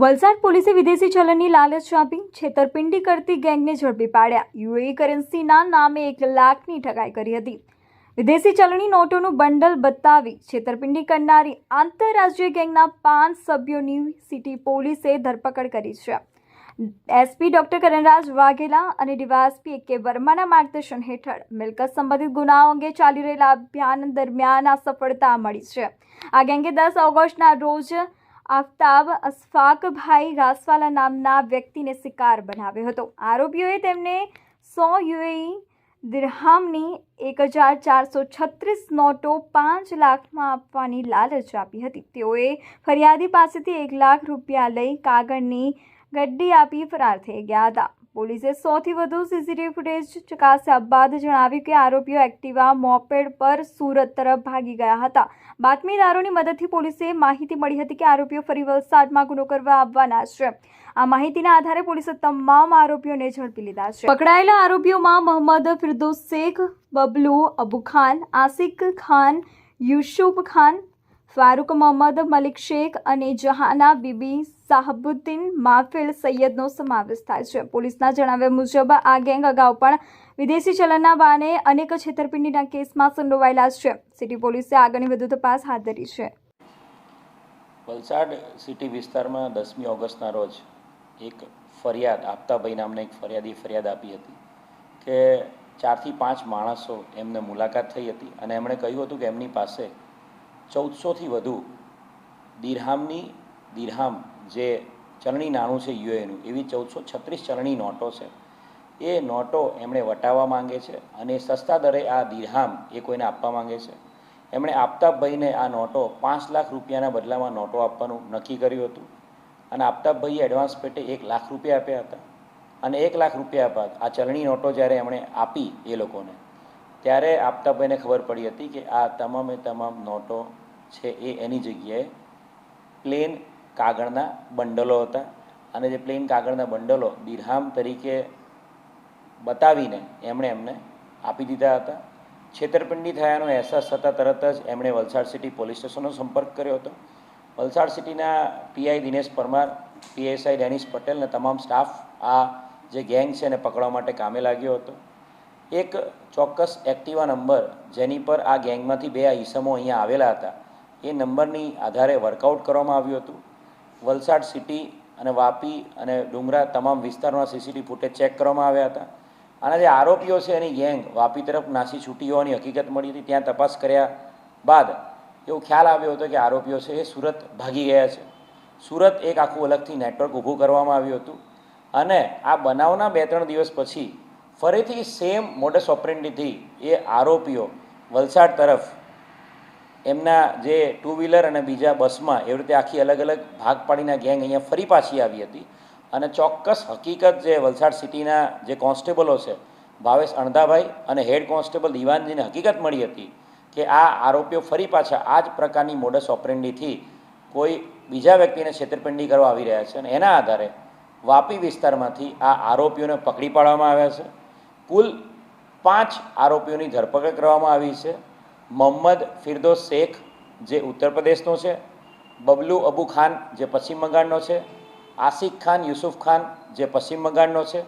વલસાડ પોલીસે વિદેશી ચલણની લાલચ આપી, છેતરપિંડી કરતી ગેંગને ઝડપી પાડ્યા. યુએઈ કરન્સીના નામે એક લાખની ઠગાઈ કરી હતી. વિદેશી ચલણી નોટોનું બંડલ બતાવી છેતરપિંડી કરનારી આંતરરાષ્ટ્રીય ગેંગના પાંચ સભ્યોની સિટી પોલીસે ધરપકડ કરી છે. એસપી ડોક્ટર કરણરાજ વાઘેલા અને ડીવાયએસપી કે વર્માના માર્ગદર્શન હેઠળ મિલકત સંબંધિત ગુનાઓ અંગે ચાલી રહેલા અભિયાન દરમિયાન આ સફળતા મળી છે. આ ગેંગે દસ ઓગસ્ટના રોજ આફતાબ અશફાકભાઈ ઘાસવાલા નામના વ્યક્તિને શિકાર બનાવ્યો હતો. આરોપીઓએ તેમને સો યુએઈ દિરહામની એક હજાર ચારસો છત્રીસ નોટો પાંચ લાખમાં આપવાની લાલચ આપી હતી. તેઓએ ફરિયાદી પાસેથી એક લાખ રૂપિયા લઈ કાગળની ગડ્ડી આપી ફરાર થઈ ગયા હતા. પોલીસે સોથી વધુ સીસીટીવી ફૂટેજ ચકાસ્યા બાદ જણાવ્યું કે આરોપીઓ એક્ટિવા મોપેડ પર સુરત તરફ ભાગી ગયા હતા. બાતમીદારોની મદદથી પોલીસે માહિતી મળી હતી કે આરોપીઓ ફરી વલસાડમાં ગુનો કરવા આવવાના છે. આ માહિતીના આધારે પોલીસે તમામ આરોપીઓને ઝડપી લીધા છે. પકડાયેલા આરોપીઓમાં મોહમ્મદ ફિરદોસ શેખ, બબલુ અબુ ખાન, આસિક ખાન યુસુફ ખાન ફારૂક મોહમ્મદ, મલિક શેખ અને જહાના બીબી સાહબુદ્દીન માફિલ સૈયદનો સમાવેશ થાય છે. પોલીસના જણાવ્યા મુજબ, આ ગેંગ અગાઉ પણ વિદેશી ચલણના બહાને અનેક છેતરપિંડીના કેસમાં સંડોવાયેલા છે. સિટી પોલીસે આગળની વધુ તપાસ હાથ ધરી છે. વલસાડ સિટી વિસ્તારમાં દસમી ઓગસ્ટના રોજ એક ફરિયાદ, આપતાભાઈ નામના એક ફરિયાદી ફરિયાદ આપી હતી કે ચારથી પાંચ માણસો એમને મુલાકાત થઈ હતી અને એમણે કહ્યું હતું કે એમની પાસે ચૌદસોથી વધુ દિરહામની, દિરહામ જે ચલણી નાણું છે યુએનું એવી ચૌદસો છત્રીસ ચલણી નોટો છે. એ નોટો એમણે વટાવવા માંગે છે અને સસ્તા દરે આ દિરહામ એ કોઈને આપવા માંગે છે. એમણે આફતાબભાઈને આ નોટો પાંચ લાખ રૂપિયાના બદલામાં નોટો આપવાનું નક્કી કર્યું હતું અને આફતાબભાઈએ એડવાન્સ પેટે એક લાખ રૂપિયા આપ્યા હતા. અને એક લાખ રૂપિયા બાદ આ ચલણી નોટો જ્યારે એમણે આપી એ લોકોને, ત્યારે આફતાબભાઈને ખબર પડી હતી કે આ તમામે તમામ નોટો છે એ એની જગ્યાએ પ્લેન કાગળના બંડલો હતા. અને જે પ્લેન કાગળના બંડલો દિરહામ તરીકે બતાવીને એમણે એમને આપી દીધા હતા. છેતરપિંડી થયાનો અહેસાસ થતાં તરત જ એમણે વલસાડ સિટી પોલીસ સ્ટેશનનો સંપર્ક કર્યો હતો. વલસાડ સિટીના પીઆઈ દિનેશ પરમાર, પીએસઆઈ ડેનિશ પટેલ અને તમામ સ્ટાફ આ જે ગેંગ છે એને પકડવા માટે કામે લાગ્યો હતો. એક ચોક્કસ એક્ટિવા નંબર જેની પર આ ગેંગમાંથી બે આ ઈસમો અહીંયા આવેલા હતા. એ નંબરની આધારે વર્કઆઉટ કરવામાં આવ્યું હતું. વલસાડ સિટી અને વાપી અને ડુંગરા તમામ વિસ્તારોના સીસીટીવી ફૂટેજ ચેક કરવામાં આવ્યા હતા. અને જે આરોપીઓ છે એની ગેંગ વાપી તરફ નાસી છૂટી હોવાની હકીકત મળી હતી. ત્યાં તપાસ કર્યા બાદ એવો ખ્યાલ આવ્યો હતો કે આરોપીઓ છે એ સુરત ભાગી ગયા છે. સુરત એક આખું અલગથી નેટવર્ક ઊભું કરવામાં આવ્યું હતું અને આ બનાવના બે ત્રણ દિવસ પછી ફરીથી સેમ મોડસ ઓપરેન્ડીથી એ આરોપીઓ વલસાડ તરફ એમના જે ટુ વ્હીલર અને બીજા બસમાં એવી રીતે આખી અલગ અલગ ભાગ પાડીને ગેંગ અહીંયા ફરી પાછી આવી હતી. અને ચોક્કસ હકીકત જે વલસાડ સિટીના જે કોન્સ્ટેબલો છે, ભાવેશ અણધાભાઈ અને હેડ કોન્સ્ટેબલ દિવાનજીને હકીકત મળી હતી કે આ આરોપીઓ ફરી પાછા આ જ પ્રકારની મોડસ ઓપરેન્ડીથી કોઈ બીજા વ્યક્તિને છેતરપિંડી કરવા આવી રહ્યા છે અને એના આધારે વાપી વિસ્તારમાંથી આ આરોપીઓને પકડી પાડવામાં આવ્યા છે. કુલ પાંચ આરોપીઓની ધરપકડ કરવામાં આવી છે. મોહમ્મદ ફિરદોસ શેખ, જે ઉત્તર પ્રદેશનો છે, બબલુ અબુ ખાન, જે પશ્ચિમ બંગાળનો છે, આસિક ખાન, યુસુફ ખાન, જે પશ્ચિમ બંગાળનો છે,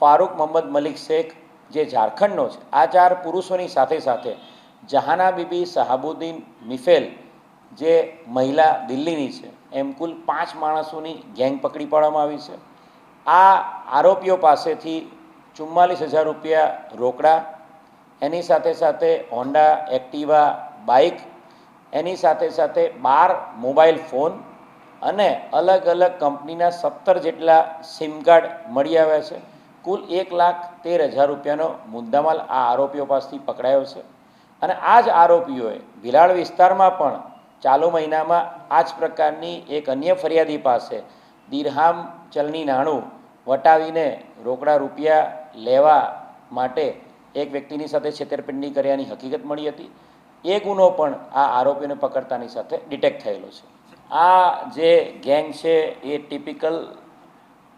ફારૂક મોહમ્મદ મલિક શેખ, જે ઝારખંડનો છે. આ ચાર પુરુષોની સાથે સાથે જહાના બીબી શહાબુદ્દીન મિફેલ, જે મહિલા દિલ્હીની છે, એમ કુલ પાંચ માણસોની ગેંગ પકડી પાડવામાં આવી છે. આ આરોપીઓ પાસેથી ચુમ્માલીસ હજાર રૂપિયા રોકડા એની સાથે સાથે હોન્ડા એક્ટિવા બાઇક એની સાથે સાથે બાર મોબાઈલ ફોન અને અલગ અલગ કંપનીના સત્તર જેટલા સિમ કાર્ડ મળી આવ્યા છે. કુલ એક લાખ તેર હજાર રૂપિયાનો મુદ્દામાલ આ આરોપીઓ પાસેથી પકડાયો છે. અને આ જ આરોપીઓએ ભિલાડ વિસ્તારમાં પણ ચાલુ મહિનામાં આ જ પ્રકારની એક અન્ય ફરિયાદી પાસે દિરહામ ચલણી નાણું વટાવીને રોકડા રૂપિયા લેવા માટે એક વ્યક્તિની સાથે છેતરપિંડી કર્યાની હકીકત મળી હતી. એ ગુનો પણ આ આરોપીને પકડતાની સાથે ડિટેક્ટ થયેલો છે. આ જે ગેંગ છે, એ ટિપિકલ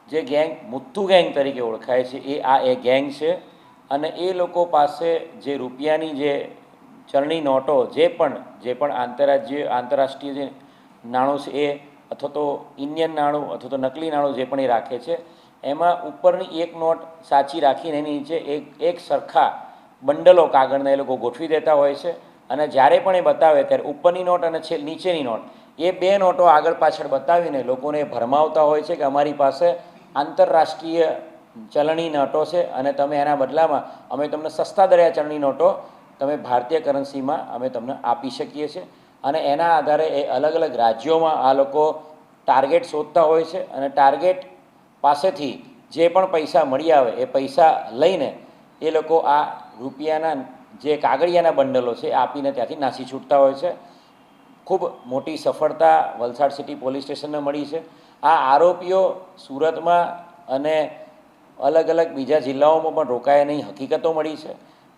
જે ગેંગ, મુથ્થુ ગેંગ તરીકે ઓળખાય છે, એ આ એ ગેંગ છે. અને એ લોકો પાસે જે રૂપિયાની જે ચલણી નોટો, જે પણ જે પણ આંતરરાજ્ય, આંતરરાષ્ટ્રીય જે નાણું છે એ, અથવા તો ઇન્ડિયન નાણું, અથવા તો નકલી નાણું જે પણ એ રાખે છે એમાં ઉપરની એક નોટ સાચી રાખીને એની નીચે એક એક સરખા બંડલો કાગળના એ લોકો ગોઠવી દેતા હોય છે. અને જ્યારે પણ એ બતાવે ત્યારે ઉપરની નોટ અને છે નીચેની નોટ, એ બે નોટો આગળ પાછળ બતાવીને લોકોને ભરમાવતા હોય છે કે અમારી પાસે આંતરરાષ્ટ્રીય ચલણી નોટો છે અને તમે એના બદલામાં, અમે તમને સસ્તા દરિયા ચલણી નોટો તમે ભારતીય કરન્સીમાં અમે તમને આપી શકીએ છીએ. અને એના આધારે એ અલગ અલગ રાજ્યોમાં આ લોકો ટાર્ગેટ શોધતા હોય છે. અને ટાર્ગેટ પાસેથી જે પણ પૈસા મળી આવે, એ પૈસા લઈને એ લોકો આ રૂપિયાના જે કાગળિયાના બંડલો છે, એ આપીને ત્યાંથી નાસી છૂટતા હોય છે. ખૂબ મોટી સફળતા વલસાડ સિટી પોલીસ સ્ટેશનને મળી છે. આ આરોપીઓ સુરતમાં અને અલગ અલગ બીજા જિલ્લાઓમાં પણ રોકાયાની હકીકતો મળી છે.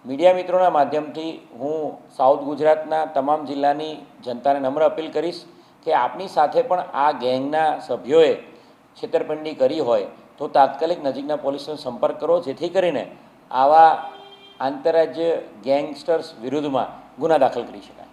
મીડિયા મિત્રોના માધ્યમથી હું સાઉથ ગુજરાતના તમામ જિલ્લાની જનતાને નમ્ર અપીલ કરીશ કે આપની સાથે પણ આ ગેંગના સભ્યોએ છેતરપિંડી કરી હોય તો તાત્કાલિક નજીકના પોલીસનો સંપર્ક કરો, જેથી કરીને આવા આંતરરાજ્ય ગેંગસ્ટર્સ વિરુદ્ધમાં ગુના દાખલ કરી શકાય.